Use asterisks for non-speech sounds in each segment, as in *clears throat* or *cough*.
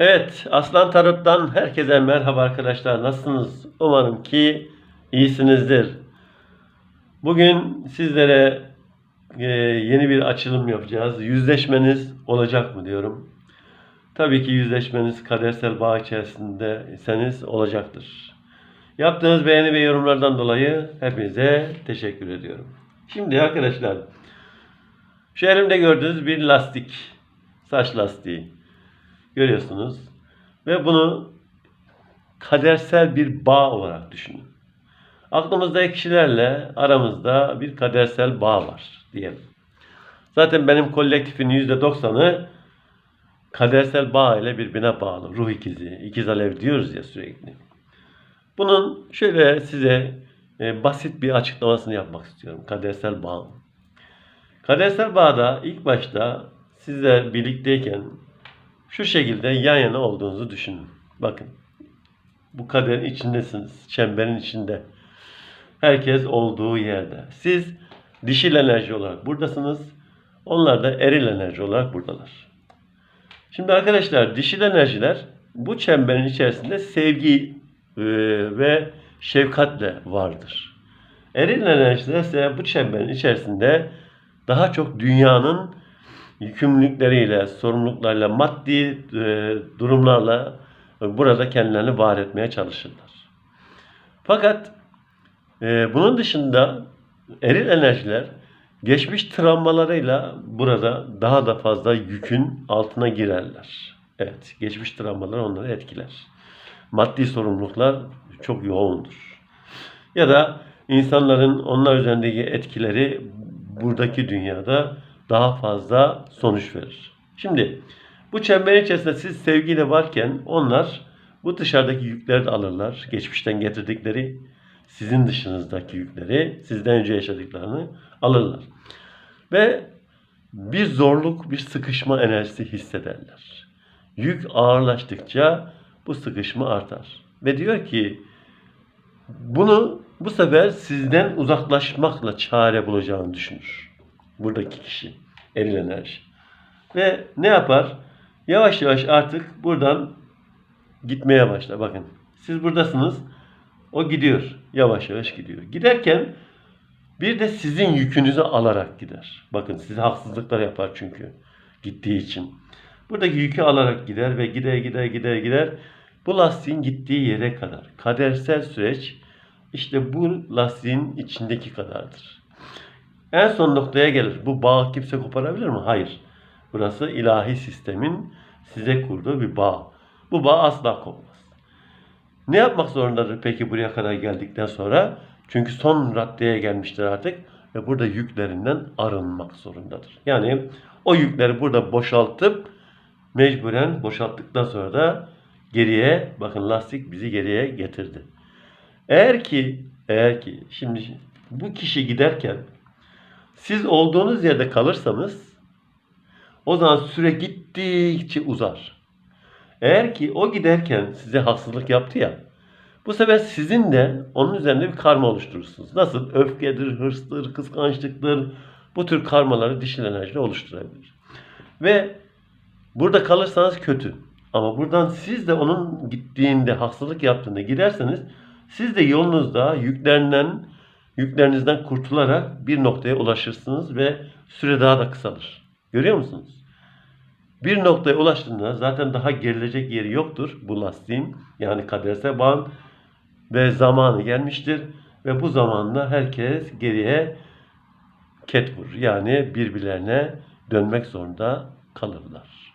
Evet, Aslan Tarot'tan herkese merhaba arkadaşlar. Nasılsınız? Umarım ki iyisinizdir. Bugün sizlere e, yeni bir açılım yapacağız. Yüzleşmeniz olacak mı diyorum. Tabii ki yüzleşmeniz kadersel bağ içerisindeyseniz olacaktır. Yaptığınız beğeni ve yorumlardan dolayı hepinize teşekkür ediyorum. Şimdi arkadaşlar, şu elimde gördüğünüz bir lastik, saç lastiği görüyorsunuz. Ve bunu kadersel bir bağ olarak düşünün. Aklımızdaki kişilerle aramızda bir kadersel bağ var diyelim. Zaten benim kolektifin %90'ı kadersel bağ ile birbirine bağlı. Ruh ikizi, ikiz alev diyoruz ya sürekli. Bunun şöyle size e, basit bir açıklamasını yapmak istiyorum. Kadersel bağ. Kadersel bağda ilk başta sizler birlikteyken şu şekilde yan yana olduğunuzu düşünün. Bakın. Bu kaderin içindesiniz. Çemberin içinde. Herkes olduğu yerde. Siz dişil enerji olarak buradasınız. Onlar da eril enerji olarak buradalar. Şimdi arkadaşlar dişil enerjiler bu çemberin içerisinde sevgi e, ve şefkatle vardır. Eril enerjiler ise bu çemberin içerisinde daha çok dünyanın yükümlülükleriyle, sorumluluklarla, maddi e, durumlarla e, burada kendilerini var etmeye çalışırlar. Fakat e, bunun dışında eril enerjiler geçmiş travmalarıyla burada daha da fazla yükün altına girerler. Evet, geçmiş travmalar onları etkiler. Maddi sorumluluklar çok yoğundur. Ya da insanların onlar üzerindeki etkileri buradaki dünyada daha fazla sonuç verir. Şimdi bu çemberin içerisinde siz sevgiyle varken onlar bu dışarıdaki yükleri de alırlar. Geçmişten getirdikleri sizin dışınızdaki yükleri, sizden önce yaşadıklarını alırlar. Ve bir zorluk, bir sıkışma enerjisi hissederler. Yük ağırlaştıkça bu sıkışma artar. Ve diyor ki bunu bu sefer sizden uzaklaşmakla çare bulacağını düşünür. Buradaki kişi. Eril enerji. Ve ne yapar? Yavaş yavaş artık buradan gitmeye başlar. Bakın siz buradasınız. O gidiyor. Yavaş yavaş gidiyor. Giderken bir de sizin yükünüzü alarak gider. Bakın size haksızlıklar yapar çünkü gittiği için. Buradaki yükü alarak gider ve gider gider gider gider. Bu lastiğin gittiği yere kadar. Kadersel süreç işte bu lastiğin içindeki kadardır. En son noktaya gelir. Bu bağı kimse koparabilir mi? Hayır. Burası ilahi sistemin size kurduğu bir bağ. Bu bağ asla kopmaz. Ne yapmak zorundadır peki buraya kadar geldikten sonra? Çünkü son raddeye gelmiştir artık ve burada yüklerinden arınmak zorundadır. Yani o yükleri burada boşaltıp mecburen boşalttıktan sonra da geriye bakın lastik bizi geriye getirdi. Eğer ki eğer ki şimdi bu kişi giderken siz olduğunuz yerde kalırsanız o zaman süre gittikçe uzar. Eğer ki o giderken size haksızlık yaptı ya bu sefer sizin de onun üzerinde bir karma oluşturursunuz. Nasıl? Öfkedir, hırstır, kıskançlıktır. Bu tür karmaları dişil enerjiyle oluşturabilir. Ve burada kalırsanız kötü. Ama buradan siz de onun gittiğinde, haksızlık yaptığında giderseniz siz de yolunuzda yüklerinden yüklerinizden kurtularak bir noktaya ulaşırsınız ve süre daha da kısalır. Görüyor musunuz? Bir noktaya ulaştığında zaten daha gerilecek yeri yoktur bu lastiğin. Yani kadersel bağın ve zamanı gelmiştir. Ve bu zamanla herkes geriye ket vurur. Yani birbirlerine dönmek zorunda kalırlar.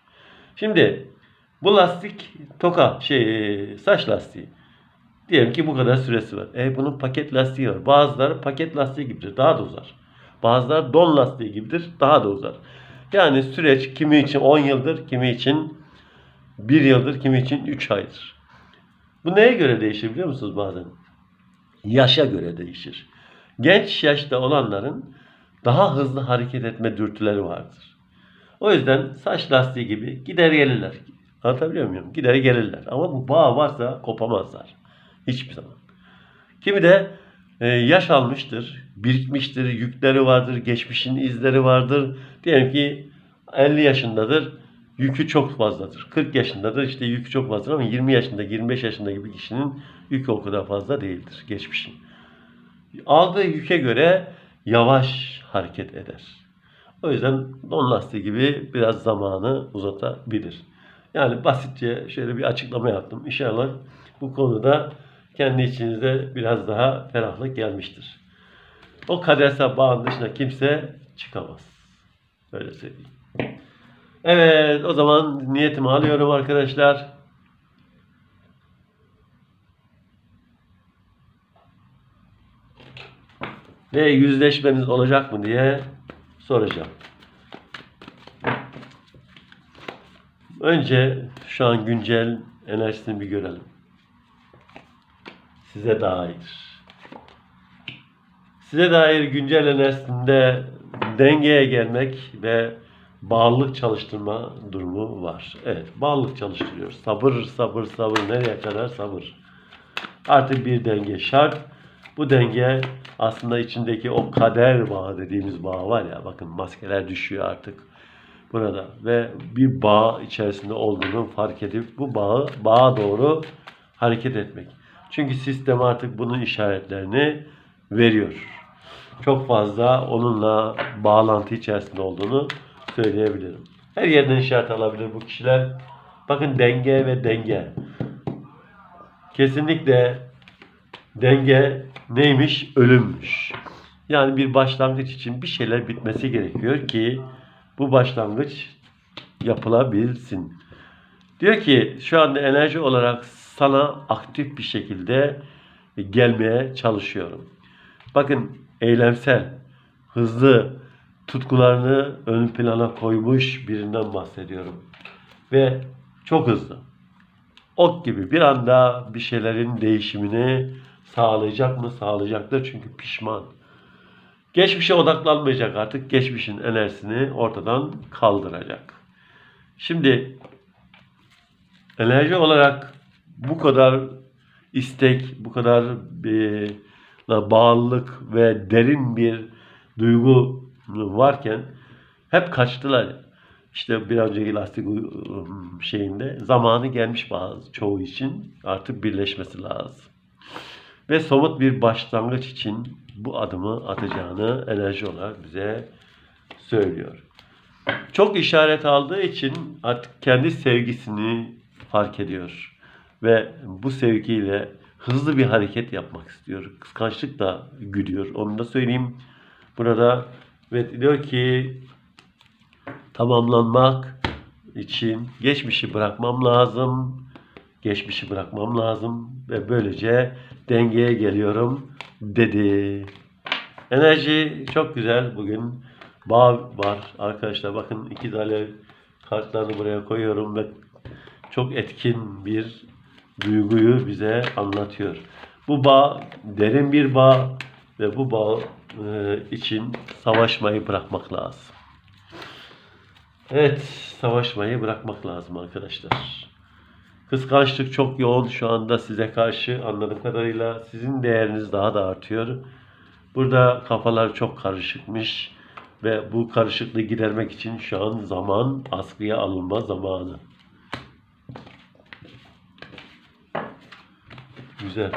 Şimdi bu lastik toka şey saç lastiği. Diyelim ki bu kadar süresi var. E bunun paket lastiği var. Bazıları paket lastiği gibidir. Daha da uzar. Bazıları don lastiği gibidir. Daha da uzar. Yani süreç kimi için 10 yıldır, kimi için 1 yıldır, kimi için 3 aydır. Bu neye göre değişir biliyor musunuz bazen? Yaşa göre değişir. Genç yaşta olanların daha hızlı hareket etme dürtüleri vardır. O yüzden saç lastiği gibi gider gelirler. Anlatabiliyor muyum? Gider gelirler. Ama bu bağ varsa kopamazlar. Hiçbir zaman. Kimi de e, yaş almıştır, birikmiştir, yükleri vardır, geçmişin izleri vardır. Diyelim ki 50 yaşındadır, yükü çok fazladır. 40 yaşındadır işte yükü çok fazladır ama 20 yaşında 25 yaşındaki bir kişinin yükü o kadar fazla değildir geçmişin. Aldığı yüke göre yavaş hareket eder. O yüzden don lastiği gibi biraz zamanı uzatabilir. Yani basitçe şöyle bir açıklama yaptım. İnşallah bu konuda kendi içinize biraz daha ferahlık gelmiştir. O kadersel bağın dışına kimse çıkamaz. Öyle söyleyeyim. Evet o zaman niyetimi alıyorum arkadaşlar. Ve yüzleşmeniz olacak mı diye soracağım. Önce şu an güncel enerjisini bir görelim. Size dair. Size dair güncel enerjisinde dengeye gelmek ve bağlılık çalıştırma durumu var. Evet, bağlılık çalıştırıyoruz. Sabır, sabır, sabır. Nereye kadar sabır? Artık bir denge şart. Bu denge aslında içindeki o kader bağı dediğimiz bağ var ya bakın maskeler düşüyor artık burada ve bir bağ içerisinde olduğunu fark edip bu bağı bağa doğru hareket etmek. Çünkü sistem artık bunun işaretlerini veriyor. Çok fazla onunla bağlantı içerisinde olduğunu söyleyebilirim. Her yerden işaret alabilir bu kişiler. Bakın denge ve denge. Kesinlikle denge neymiş? Ölümmüş. Yani bir başlangıç için bir şeyler bitmesi gerekiyor ki bu başlangıç yapılabilsin. Diyor ki şu anda enerji olarak sana aktif bir şekilde gelmeye çalışıyorum. Bakın eylemsel, hızlı, tutkularını ön plana koymuş birinden bahsediyorum. Ve çok hızlı. Ok gibi bir anda bir şeylerin değişimini sağlayacak mı? Sağlayacaktır çünkü pişman. Geçmişe odaklanmayacak artık. Geçmişin enerjisini ortadan kaldıracak. Şimdi enerji olarak bu kadar istek, bu kadar bir bağlılık ve derin bir duygu varken hep kaçtılar. İşte bir önceki lastik şeyinde zamanı gelmiş bazı çoğu için artık birleşmesi lazım. Ve somut bir başlangıç için bu adımı atacağını enerji olarak bize söylüyor. Çok işaret aldığı için artık kendi sevgisini fark ediyor. Ve bu sevgiyle hızlı bir hareket yapmak istiyor. Kıskançlık da güdüyor. Onu da söyleyeyim. Burada ve diyor ki tamamlanmak için geçmişi bırakmam lazım. Geçmişi bırakmam lazım ve böylece dengeye geliyorum dedi. Enerji çok güzel bugün. Bağ var arkadaşlar. Bakın iki tane kartlarını buraya koyuyorum ve çok etkin bir duyguyu bize anlatıyor. Bu bağ derin bir bağ ve bu bağ e, için savaşmayı bırakmak lazım. Evet, savaşmayı bırakmak lazım arkadaşlar. Kıskançlık çok yoğun şu anda size karşı anladığım kadarıyla sizin değeriniz daha da artıyor. Burada kafalar çok karışıkmış ve bu karışıklığı gidermek için şu an zaman askıya alınma zamanı. Güzel.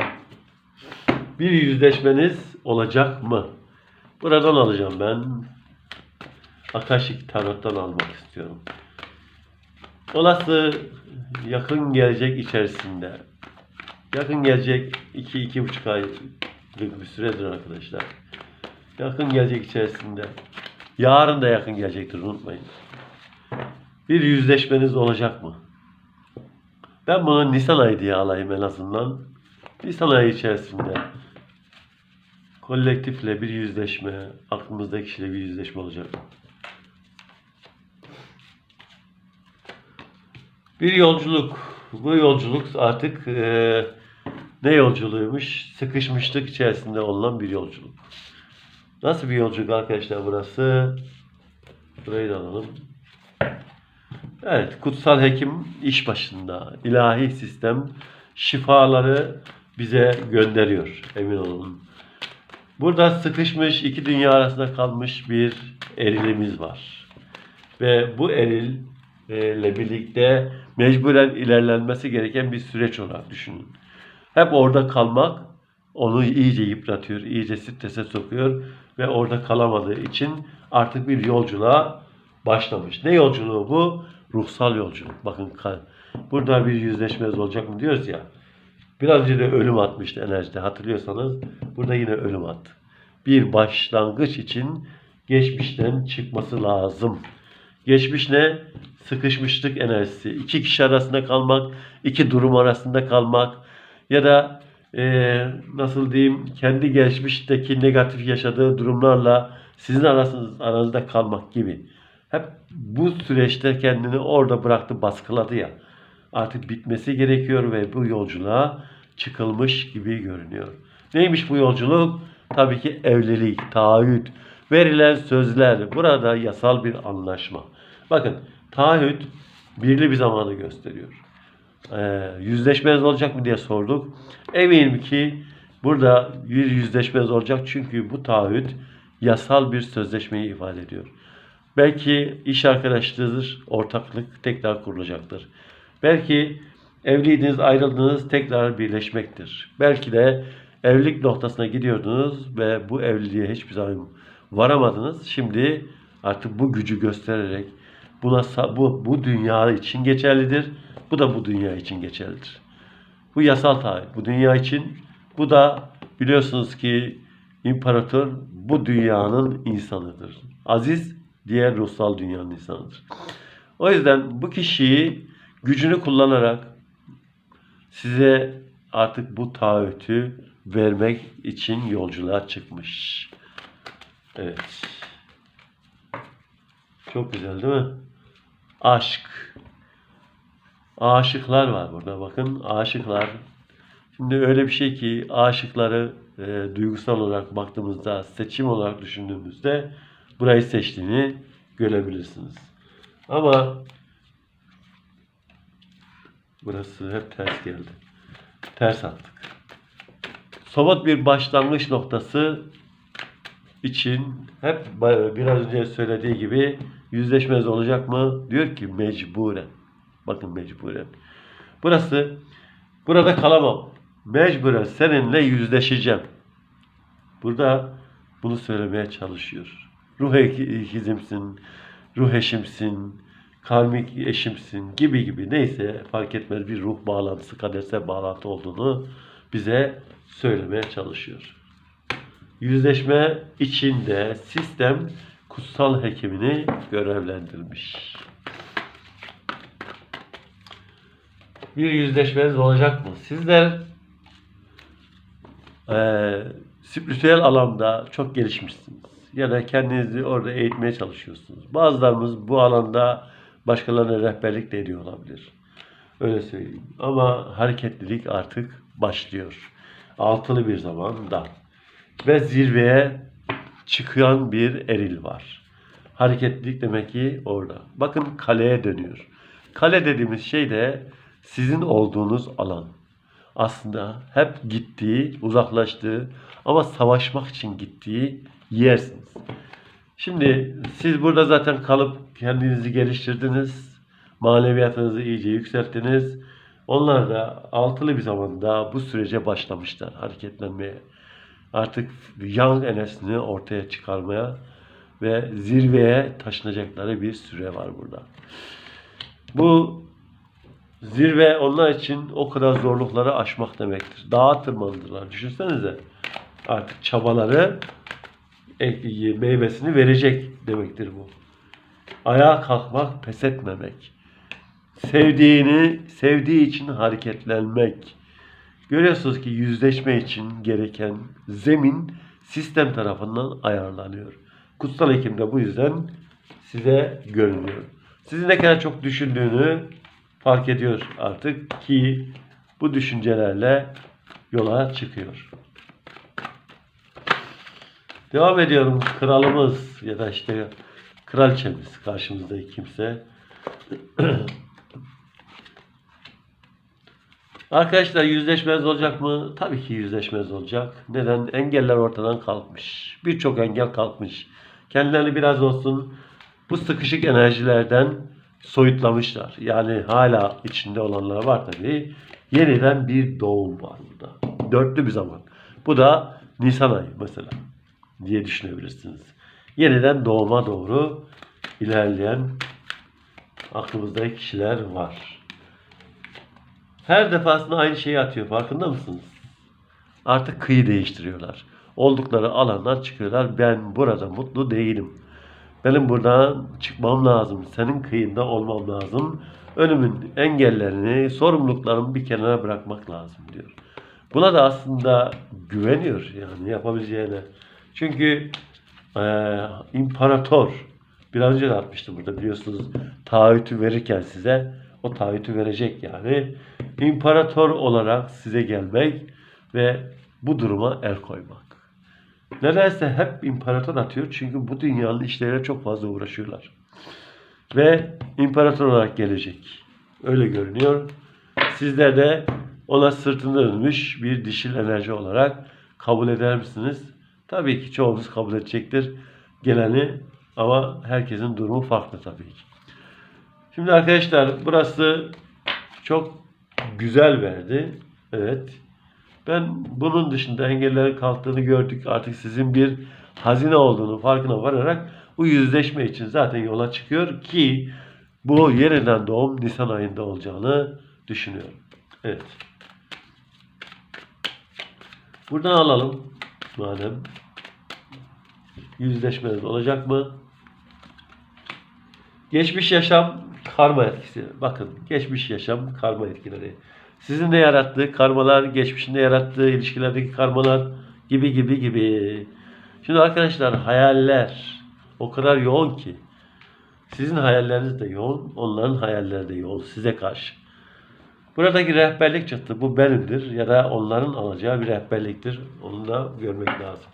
Bir yüzleşmeniz olacak mı? Buradan alacağım ben. Akaşik Tarot'tan almak istiyorum. Olası yakın gelecek içerisinde yakın gelecek 2-2,5 aylık bir süredir arkadaşlar. Yakın gelecek içerisinde yarın da yakın gelecektir unutmayın. Bir yüzleşmeniz olacak mı? Ben bunu Nisan ayı diye alayım en azından. Nisan ayı içerisinde kolektifle bir yüzleşme, aklımızdaki kişiyle bir yüzleşme olacak. Bir yolculuk. Bu yolculuk artık e, ne yolculuğuymuş? Sıkışmışlık içerisinde olunan bir yolculuk. Nasıl bir yolculuk arkadaşlar burası? Burayı da alalım. Evet, kutsal hekim iş başında. İlahi sistem şifaları bize gönderiyor. Emin olun. Burada sıkışmış, iki dünya arasında kalmış bir erilimiz var. Ve bu eril ile birlikte mecburen ilerlenmesi gereken bir süreç olarak düşünün. Hep orada kalmak onu iyice yıpratıyor, iyice strese sokuyor ve orada kalamadığı için artık bir yolculuğa başlamış. Ne yolculuğu bu? Ruhsal yolculuk. Bakın burada bir yüzleşmez olacak mı diyoruz ya. Biraz önce de ölüm atmıştı enerjide hatırlıyorsanız. Burada yine ölüm attı. Bir başlangıç için geçmişten çıkması lazım. Geçmiş ne? Sıkışmışlık enerjisi. İki kişi arasında kalmak, iki durum arasında kalmak ya da eee, nasıl diyeyim kendi geçmişteki negatif yaşadığı durumlarla sizin arasınız, aranızda kalmak gibi. Hep bu süreçte kendini orada bıraktı, baskıladı ya. Artık bitmesi gerekiyor ve bu yolculuğa çıkılmış gibi görünüyor. Neymiş bu yolculuk? Tabii ki evlilik, taahhüt, verilen sözler. Burada yasal bir anlaşma. Bakın taahhüt birli bir zamanı gösteriyor. Ee, yüzleşmeniz olacak mı diye sorduk. Eminim ki burada bir yüzleşmeniz olacak çünkü bu taahhüt yasal bir sözleşmeyi ifade ediyor. Belki iş arkadaşlığıdır, ortaklık tekrar kurulacaktır. Belki evliydiniz, ayrıldınız, tekrar birleşmektir. Belki de evlilik noktasına gidiyordunuz ve bu evliliğe hiçbir zaman varamadınız. Şimdi artık bu gücü göstererek buna bu bu dünya için geçerlidir. Bu da bu dünya için geçerlidir. Bu yasal taahhüt. Bu dünya için. Bu da biliyorsunuz ki imparator bu dünyanın insanıdır. Aziz diğer ruhsal dünyanın insanıdır. O yüzden bu kişiyi gücünü kullanarak size artık bu taahhütü vermek için yolculuğa çıkmış. Evet. Çok güzel değil mi? Aşk. Aşıklar var burada bakın. Aşıklar. Şimdi öyle bir şey ki aşıkları e, duygusal olarak baktığımızda, seçim olarak düşündüğümüzde burayı seçtiğini görebilirsiniz. Ama burası hep ters geldi. Ters attık. Somut bir başlangıç noktası için hep biraz önce söylediği gibi yüzleşmez olacak mı? Diyor ki mecburen. Bakın mecburen. Burası burada kalamam. Mecburen seninle yüzleşeceğim. Burada bunu söylemeye çalışıyor. Ruh ikizimsin, ruh eşimsin, karmik eşimsin gibi gibi neyse fark etmez bir ruh bağlantısı, kadersel bağlantı olduğunu bize söylemeye çalışıyor. Yüzleşme içinde sistem kutsal hekimini görevlendirmiş. Bir yüzleşmeniz olacak mı? Sizler eee spiritüel alanda çok gelişmişsiniz. Ya da kendinizi orada eğitmeye çalışıyorsunuz. Bazılarımız bu alanda başkalarına rehberlik de ediyor olabilir. Öyle söyleyeyim. Ama hareketlilik artık başlıyor. Altılı bir zamanda. Ve zirveye çıkan bir eril var. Hareketlilik demek ki orada. Bakın kaleye dönüyor. Kale dediğimiz şey de sizin olduğunuz alan. Aslında hep gittiği, uzaklaştığı ama savaşmak için gittiği yersiniz. Şimdi siz burada zaten kalıp kendinizi geliştirdiniz. Maneviyatınızı iyice yükselttiniz. Onlar da altılı bir zamanda bu sürece başlamışlar hareketlenmeye. Artık yang enerjisini ortaya çıkarmaya ve zirveye taşınacakları bir süre var burada. Bu zirve onlar için o kadar zorlukları aşmak demektir. Dağa tırmanırlar. Düşünsenize artık çabaları meyvesini verecek demektir bu. Ayağa kalkmak, pes etmemek. Sevdiğini, sevdiği için hareketlenmek. Görüyorsunuz ki yüzleşme için gereken zemin sistem tarafından ayarlanıyor. Kutsal Hekim de bu yüzden size görünüyor. Sizin ne kadar çok düşündüğünü fark ediyor artık ki bu düşüncelerle yola çıkıyor. Devam ediyorum. Kralımız ya da işte kraliçemiz karşımızdaki kimse. *clears throat* Arkadaşlar yüzleşmez olacak mı? Tabii ki yüzleşmez olacak. Neden? Engeller ortadan kalkmış. Birçok engel kalkmış. Kendilerini biraz olsun bu sıkışık enerjilerden soyutlamışlar. Yani hala içinde olanlar var tabii. Yeniden bir doğum var burada. Dörtlü bir zaman. Bu da Nisan ayı mesela diye düşünebilirsiniz. Yeniden doğuma doğru ilerleyen aklımızdaki kişiler var. Her defasında aynı şeyi atıyor. Farkında mısınız? Artık kıyı değiştiriyorlar. Oldukları alandan çıkıyorlar. Ben burada mutlu değilim. Benim buradan çıkmam lazım. Senin kıyında olmam lazım. Önümün engellerini, sorumluluklarımı bir kenara bırakmak lazım diyor. Buna da aslında güveniyor yani yapabileceğine. Çünkü eee, imparator biraz önce de atmıştım burada biliyorsunuz taahhütü verirken size o taahhütü verecek yani. İmparator olarak size gelmek ve bu duruma el koymak. Nedense hep imparator atıyor çünkü bu dünyanın işleriyle çok fazla uğraşıyorlar. Ve imparator olarak gelecek. Öyle görünüyor. Sizler de ona sırtını dönmüş bir dişil enerji olarak kabul eder misiniz? Tabii ki çoğumuz kabul edecektir geleni ama herkesin durumu farklı tabii ki. Şimdi arkadaşlar burası çok güzel verdi. Evet. Ben bunun dışında engellerin kalktığını gördük. Artık sizin bir hazine olduğunu farkına vararak bu yüzleşme için zaten yola çıkıyor ki bu yeniden doğum Nisan ayında olacağını düşünüyorum. Evet. Buradan alalım madem. Yüzleşmeniz olacak mı? Geçmiş yaşam karma etkisi. Bakın geçmiş yaşam karma etkileri. Sizin de yarattığı karmalar, geçmişinde yarattığı ilişkilerdeki karmalar gibi gibi gibi. Şimdi arkadaşlar hayaller o kadar yoğun ki. Sizin hayalleriniz de yoğun, onların hayalleri de yoğun size karşı. Buradaki rehberlik çıktı. Bu benimdir ya da onların alacağı bir rehberliktir. Onu da görmek lazım.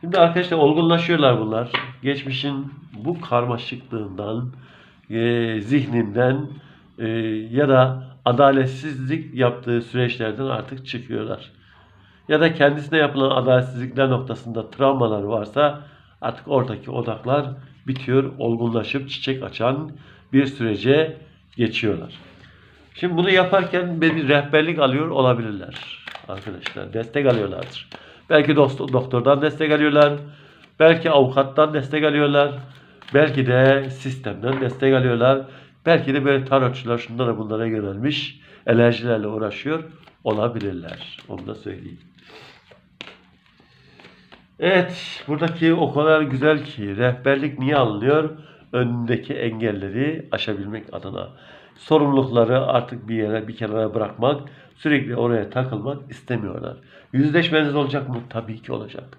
Şimdi arkadaşlar olgunlaşıyorlar bunlar. Geçmişin bu karmaşıklığından, e, zihninden e, ya da adaletsizlik yaptığı süreçlerden artık çıkıyorlar. Ya da kendisine yapılan adaletsizlikler noktasında travmalar varsa artık oradaki odaklar bitiyor, olgunlaşıp çiçek açan bir sürece geçiyorlar. Şimdi bunu yaparken bir rehberlik alıyor olabilirler arkadaşlar. Destek alıyorlardır. Belki dost, doktordan destek alıyorlar. Belki avukattan destek alıyorlar. Belki de sistemden destek alıyorlar. Belki de böyle tarotçular şunlara bunlara yönelmiş enerjilerle uğraşıyor olabilirler. Onu da söyleyeyim. Evet, buradaki o kadar güzel ki rehberlik niye alınıyor? Önündeki engelleri aşabilmek adına. Sorumlulukları artık bir yere, bir kenara bırakmak, sürekli oraya takılmak istemiyorlar. Yüzleşmeniz olacak mı? Tabii ki olacak.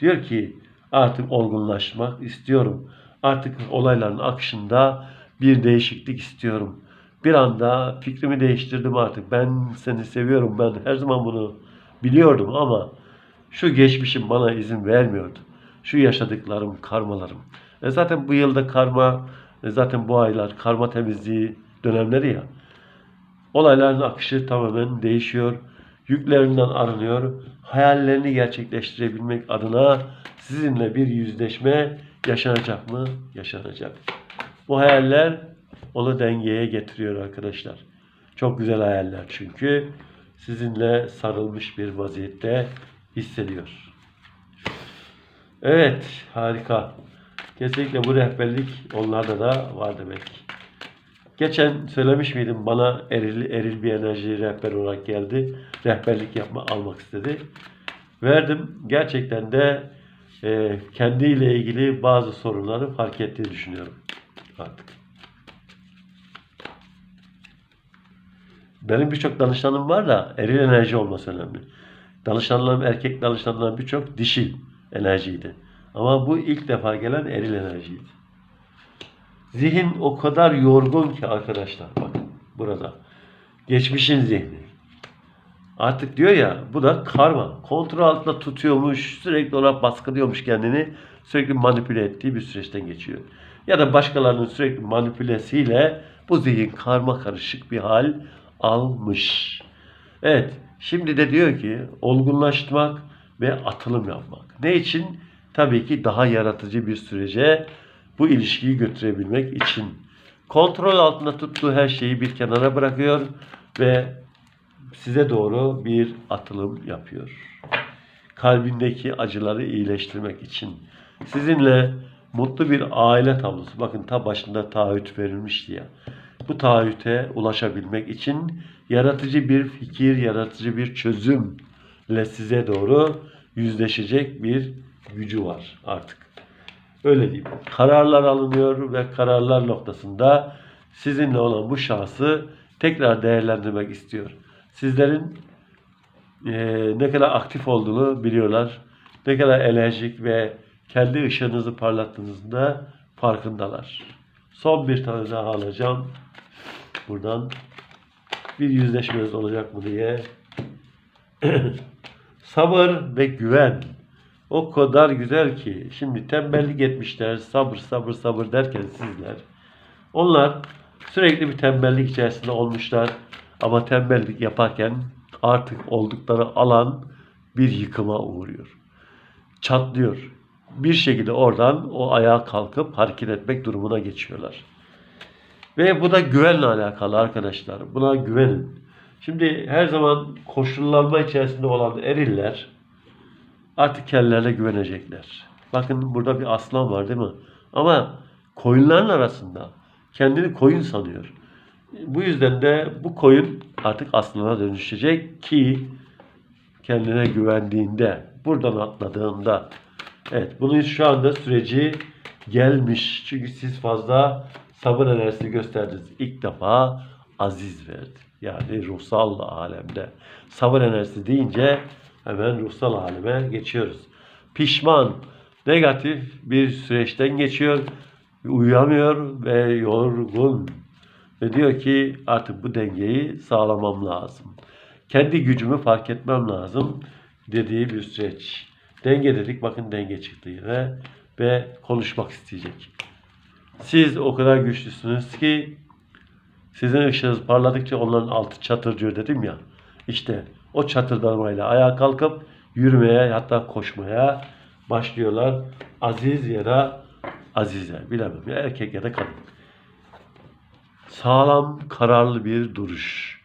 Diyor ki artık olgunlaşmak istiyorum. Artık olayların akışında bir değişiklik istiyorum. Bir anda fikrimi değiştirdim artık. Ben seni seviyorum. Ben her zaman bunu biliyordum ama şu geçmişim bana izin vermiyordu. Şu yaşadıklarım, karmalarım. E zaten bu yılda karma, e zaten bu aylar karma temizliği dönemleri ya. Olayların akışı tamamen değişiyor. Yüklerinden arınıyor. Hayallerini gerçekleştirebilmek adına sizinle bir yüzleşme yaşanacak mı? Yaşanacak. Bu hayaller onu dengeye getiriyor arkadaşlar. Çok güzel hayaller çünkü sizinle sarılmış bir vaziyette hissediyor. Evet, harika. Kesinlikle bu rehberlik onlarda da var demek. Geçen söylemiş miydim bana eril, eril bir enerji rehber olarak geldi. Rehberlik yapma almak istedi. Verdim. Gerçekten de e, kendiyle ilgili bazı sorunları fark ettiğini düşünüyorum artık. Benim birçok danışanım var da eril enerji olması önemli. Danışanlarım, erkek danışanlarım birçok dişil enerjiydi. Ama bu ilk defa gelen eril enerjiydi. Zihin o kadar yorgun ki arkadaşlar bakın burada. Geçmişin zihni. Artık diyor ya bu da karma. Kontrol altında tutuyormuş, sürekli ona baskılıyormuş kendini. Sürekli manipüle ettiği bir süreçten geçiyor. Ya da başkalarının sürekli manipülesiyle bu zihin karma karışık bir hal almış. Evet, şimdi de diyor ki olgunlaşmak ve atılım yapmak. Ne için? Tabii ki daha yaratıcı bir sürece bu ilişkiyi götürebilmek için. Kontrol altında tuttuğu her şeyi bir kenara bırakıyor ve size doğru bir atılım yapıyor. Kalbindeki acıları iyileştirmek için. Sizinle mutlu bir aile tablosu. Bakın ta başında taahhüt verilmişti ya. Bu taahhüte ulaşabilmek için yaratıcı bir fikir, yaratıcı bir çözümle size doğru yüzleşecek bir gücü var artık. Öyle diyeyim. Kararlar alınıyor ve kararlar noktasında sizinle olan bu şahsı tekrar değerlendirmek istiyor. Sizlerin eee, ne kadar aktif olduğunu biliyorlar. Ne kadar enerjik ve kendi ışığınızı parlattığınızda farkındalar. Son bir tane daha alacağım. Buradan bir yüzleşmeniz olacak mı diye. *clears throat* Sabır ve güven. O kadar güzel ki. Şimdi tembellik etmişler. Sabır sabır sabır derken sizler. Onlar sürekli bir tembellik içerisinde olmuşlar. Ama tembellik yaparken artık oldukları alan bir yıkıma uğruyor. Çatlıyor. Bir şekilde oradan o ayağa kalkıp hareket etmek durumuna geçiyorlar. Ve bu da güvenle alakalı arkadaşlar. Buna güvenin. Şimdi her zaman koşullanma içerisinde olan eriller artık kendilerine güvenecekler. Bakın burada bir aslan var değil mi? Ama koyunların arasında kendini koyun sanıyor. Bu yüzden de bu koyun artık aslana dönüşecek ki kendine güvendiğinde, buradan atladığında. Evet, bunun şu anda süreci gelmiş. Çünkü siz fazla sabır enerjisi gösterdiniz. İlk defa aziz verdi. Yani ruhsal alemde. Sabır enerjisi deyince hemen ruhsal aleme geçiyoruz. Pişman, negatif bir süreçten geçiyor. Uyuyamıyor ve yorgun. Ve diyor ki artık bu dengeyi sağlamam lazım. Kendi gücümü fark etmem lazım dediği bir süreç. Denge dedik bakın denge çıktı yine ve konuşmak isteyecek. Siz o kadar güçlüsünüz ki sizin ışığınız parladıkça onların altı çatırcıyor dedim ya. İşte o çatırdamayla ayağa kalkıp yürümeye hatta koşmaya başlıyorlar. Aziz ya da azize bilemem ya erkek ya da kadın. Sağlam, kararlı bir duruş.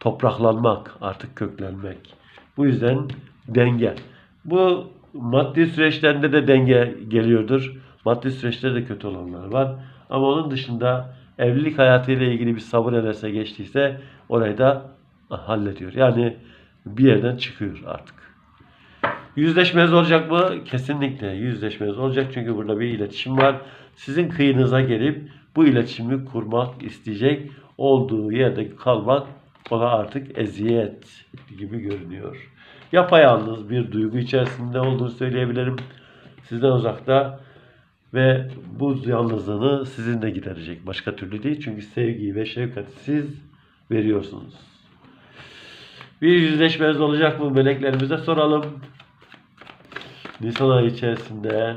Topraklanmak, artık köklenmek. Bu yüzden denge. Bu maddi süreçlerinde de denge geliyordur. Maddi süreçte de kötü olanlar var. Ama onun dışında evlilik hayatıyla ilgili bir sabır enerjisi geçtiyse orayı da hallediyor. Yani bir yerden çıkıyor artık. Yüzleşmeniz olacak mı? Kesinlikle yüzleşmeniz olacak. Çünkü burada bir iletişim var. Sizin kıyınıza gelip bu iletişimi kurmak isteyecek. Olduğu yerde kalmak ona artık eziyet gibi görünüyor. Yapayalnız bir duygu içerisinde olduğunu söyleyebilirim. Sizden uzakta ve bu yalnızlığını sizinle giderecek. Başka türlü değil. Çünkü sevgiyi ve şefkati siz veriyorsunuz. Bir yüzleşmeniz olacak mı? Meleklerimize soralım. Nisan ayı içerisinde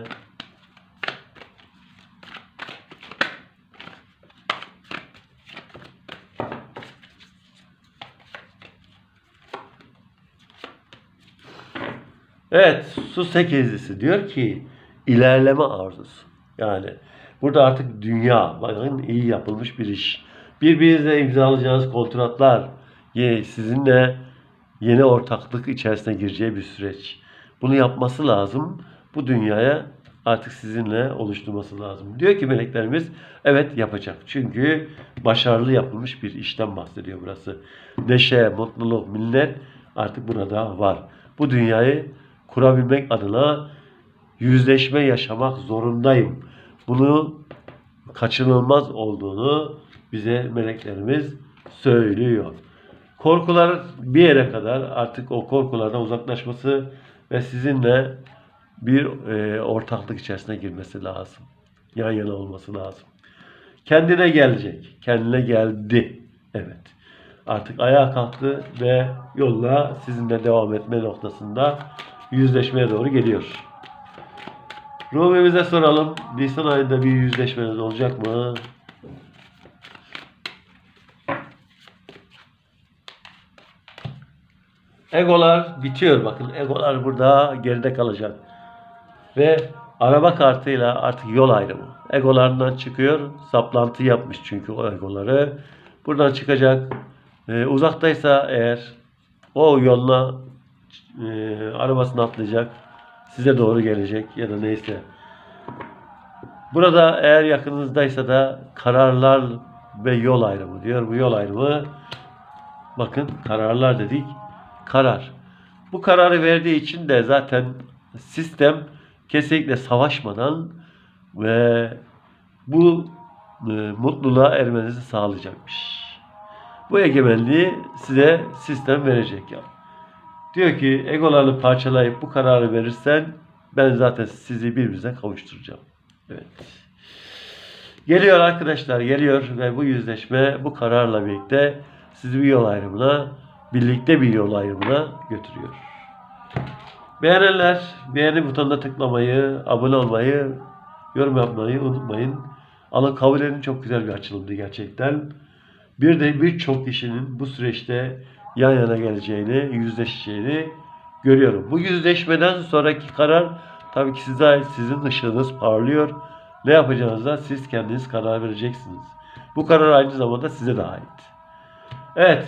Evet, su sekizlisi diyor ki ilerleme arzusu. Yani burada artık dünya, bakın iyi yapılmış bir iş. Birbirinizle imzalayacağınız kontratlar, sizinle yeni ortaklık içerisine gireceği bir süreç. Bunu yapması lazım. Bu dünyaya artık sizinle oluşturması lazım. Diyor ki meleklerimiz evet yapacak. Çünkü başarılı yapılmış bir işten bahsediyor burası. Neşe, mutluluk, millet artık burada var. Bu dünyayı kurabilmek adına yüzleşme yaşamak zorundayım. Bunu kaçınılmaz olduğunu bize meleklerimiz söylüyor. Korkular bir yere kadar artık o korkulardan uzaklaşması ve sizinle bir e, ortaklık içerisine girmesi lazım. Yan yana olması lazım. Kendine gelecek. Kendine geldi. Evet. Artık ayağa kalktı ve yoluna sizinle devam etme noktasında yüzleşmeye doğru geliyor. Rumi'mize soralım. Nisan ayında bir yüzleşmeniz olacak mı? Egolar bitiyor. Bakın egolar burada geride kalacak. Ve araba kartıyla artık yol ayrımı. Egolarından çıkıyor. Saplantı yapmış çünkü o egoları. Buradan çıkacak. Ee, uzaktaysa eğer o yoluna e, arabasını atlayacak. Size doğru gelecek ya da neyse. Burada eğer yakınızdaysa da kararlar ve yol ayrımı diyor. Bu yol ayrımı bakın kararlar dedik. Karar. Bu kararı verdiği için de zaten sistem kesinlikle savaşmadan ve bu e, mutluluğa ermenizi sağlayacakmış. Bu egemenliği size sistem verecek ya. Diyor ki egolarını parçalayıp bu kararı verirsen ben zaten sizi birbirinize kavuşturacağım. Evet. Geliyor arkadaşlar geliyor ve bu yüzleşme bu kararla birlikte sizi bir yol ayrımına birlikte bir yol ayrımına götürüyor. Beğenenler beğeni butonuna tıklamayı, abone olmayı, yorum yapmayı unutmayın. Alın kabul edin çok güzel bir açılımdı gerçekten. Bir de birçok kişinin bu süreçte yan yana geleceğini, yüzleşeceğini görüyorum. Bu yüzleşmeden sonraki karar tabii ki size ait. Sizin ışığınız parlıyor. Ne yapacağınıza siz kendiniz karar vereceksiniz. Bu karar aynı zamanda size de ait. Evet.